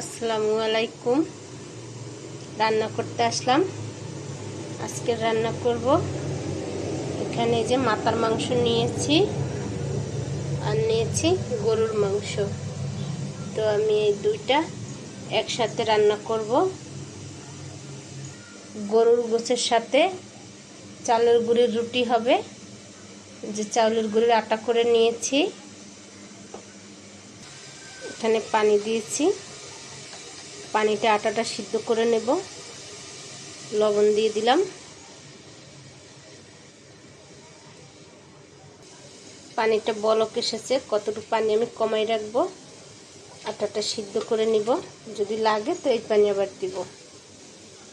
আসসালামু আলাইকুম। রান্না করতে আসলাম। আজকে রান্না করব। এখানে যে মাথার মাংস নিয়েছি আর নিয়েছি গরুর মাংস। তো আমি এই দুইটা একসাথে রান্না করব। গরুর গোছের সাথে চালের গুঁড়ির রুটি হবে। যে চাউলের গুঁড়ির আটা করে নিয়েছি। এখানে পানি দিয়েছি। পানিটা আটাটা সিদ্ধ করে নেব। লবণ দিয়ে দিলাম। পানিটা বলক এসেছে, কতটুকু পানি আমি কমাই রাখব। আটাটা সিদ্ধ করে নিব। যদি লাগে তো এই পানি আবার দিব।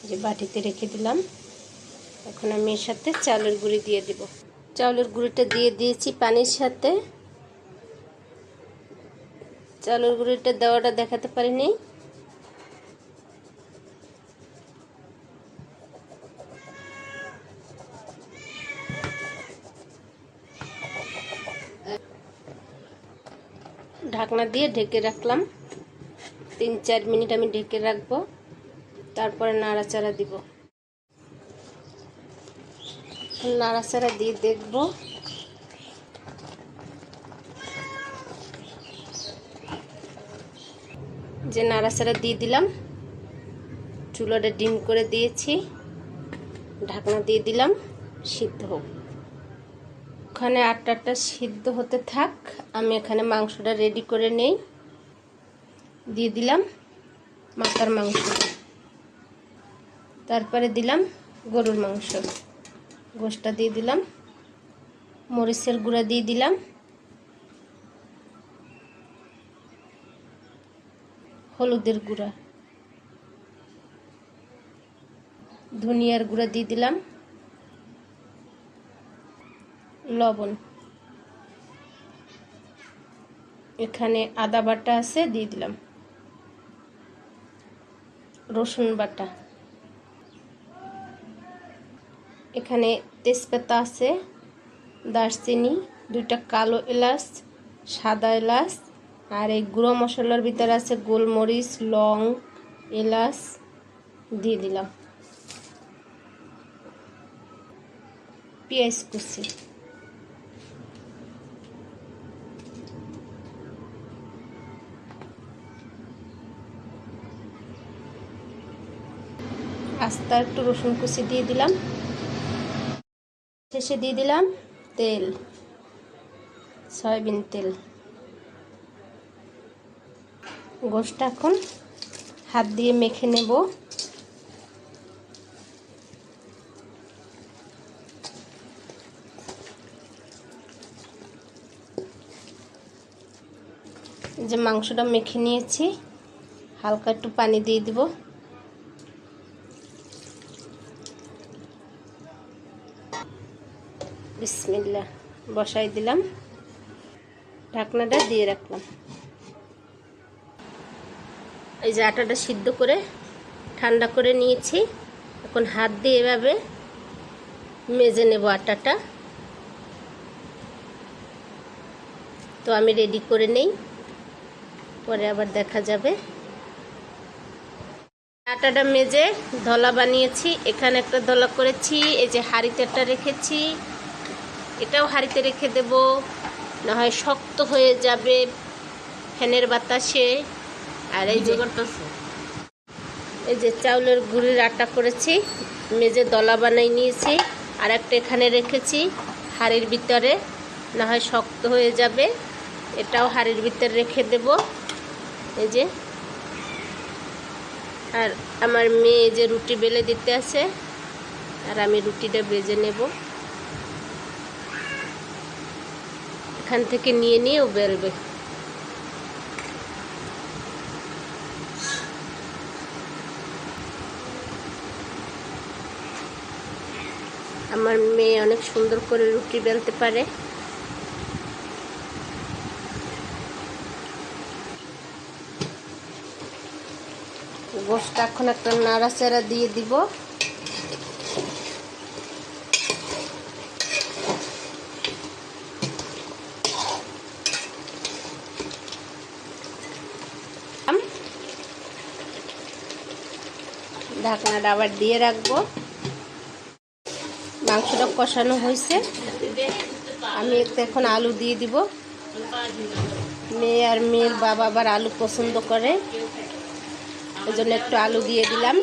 যে বাটিতে রেখে দিলাম। এখন আমি এর সাথে চাউলের গুঁড়ি দিয়ে দিব। চাউলের গুঁড়িটা দিয়ে দিয়েছি পানির সাথে। চাউলের গুঁড়িটা দেওয়াটা দেখাতে পারিনি। ঢাকনা দিয়ে ঢেকে রাখলাম। তিন চার মিনিট আমি ঢেকে রাখব। তারপরে নাড়াচাড়া দিব। নাড়াচাড়া দিয়ে দেখব। যে নাড়াচাড়া দিয়ে দিলাম, চুলোটা ডিম করে দিয়েছি। ঢাকনা দিয়ে দিলাম, সিদ্ধ হোক। ওখানে আটাটা সিদ্ধ হতে থাক। আমি এখানে মাংসটা রেডি করে নেই। দিয়ে দিলাম মাথার মাংস। তারপরে দিলাম গরুর মাংস। গোষ্ঠটা দিয়ে দিলাম। মরিচের গুঁড়া দিয়ে দিলাম। হলুদের গুঁড়া। ধনিয়ার গুঁড়া দিয়ে দিলাম। লবণ। এখানে আদা বাটা আছে, দিয়ে দিলাম। রসুন বাটা। এখানে তেজপাতা আছে, দারচিনি, দুইটা কালো এলাচ, সাদা এলাচ, আর এই গুঁড়ো মশলার ভিতরে আছে গোলমরিচ, লং এলাচ, দিয়ে দিলাম। পেঁয়াজ কুচি। আস্তা একটু রসুন কুচি দিয়ে দিলাম। শেষে দিয়ে দিলাম তেল, সয়াবিন তেল। গোষ্ঠটা এখন হাত দিয়ে মেখে নেব। যে মাংসটা মেখে নিয়েছি, হালকা একটু পানি দিয়ে দিব। বিসমিল্লা বসাই দিলাম। ঢাকনাটা দিয়ে রাখলাম। এই যে আটাটা সিদ্ধ করে ঠান্ডা করে নিয়েছি। এখন হাত দিয়ে এভাবে মেজে নেব আটাটা। তো আমি রেডি করে নেই। পরে আবার দেখা যাবে। আটাটা মেজে ধলা বানিয়েছি। এখানে একটা ধলা করেছি। এই যে হাঁড়িতে একটা রেখেছি। এটাও হাঁড়িতে রেখে দেব। না হয় শক্ত হয়ে যাবে ফ্যানের বাতাসে। আর এই যে এই যে চাউলের গুড়ির আটা করেছি মেজে দলা বানাই নিয়েছি আর একটা এখানে রেখেছি হাড়ির ভিতরে। না হয় শক্ত হয়ে যাবে এটাও হাড়ির ভিতরে রেখে দেব। এই যে। আর আমার মেয়ে যে রুটি বেলে দিতে আছে আর আমি রুটিটা বেজে নেব। এখান থেকে নিয়ে নিয়েও বেলবে। আমার মেয়ে অনেক সুন্দর করে রুটি বেলতে পারে। গোষ্ঠটা এখন একটা নাড়াচাড়া দিয়ে দিব। ঢাকনাটা আবার দিয়ে রাখব। মাংসটা কষানো হয়েছে। আমি এখন আলু দিয়ে দিব। মেয়ে আর মেয়ের বাবা আবার আলু পছন্দ করে। ওই জন্য একটু আলু দিয়ে দিলাম।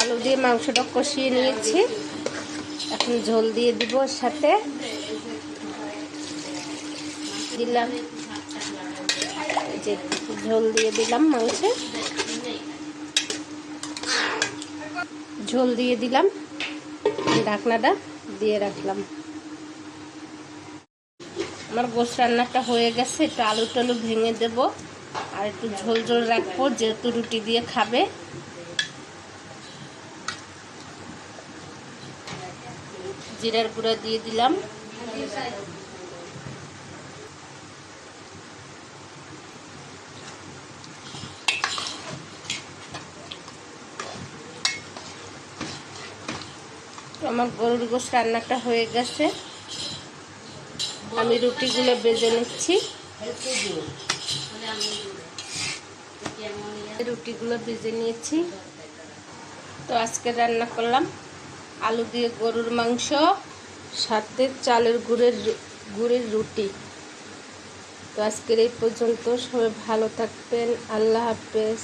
আলু দিয়ে মাংসটা কষিয়ে নিয়েছি। এখন ঝোল দিয়ে দিব সাথে। দিলাম। যে ঝোল দিয়ে দিলাম মাংসে। ঝোল দিয়ে দিলাম, ঢাকনাটা দিয়ে রাখলাম। আমার গোস রান্নাটা হয়ে গেছে, একটু আলু টালু ভেঙে দেব, আর একটু ঝোল ঝোল রাখব, যেহেতু রুটি দিয়ে খাবে। জিরার গুঁড়া দিয়ে দিলাম। আমার গরুর গোশ রান্নাটা হয়ে গেছে। আমি রুটিগুলো বেজে নিচ্ছি। রুটিগুলো বেজে নিয়েছি। তো আজকে রান্না করলাম আলু দিয়ে গরুর মাংস, সাথে চালের গুড়ের গুড়ের রুটি। তো আজকের এই পর্যন্ত সবাই ভালো থাকবেন। আল্লাহ হাফেজ।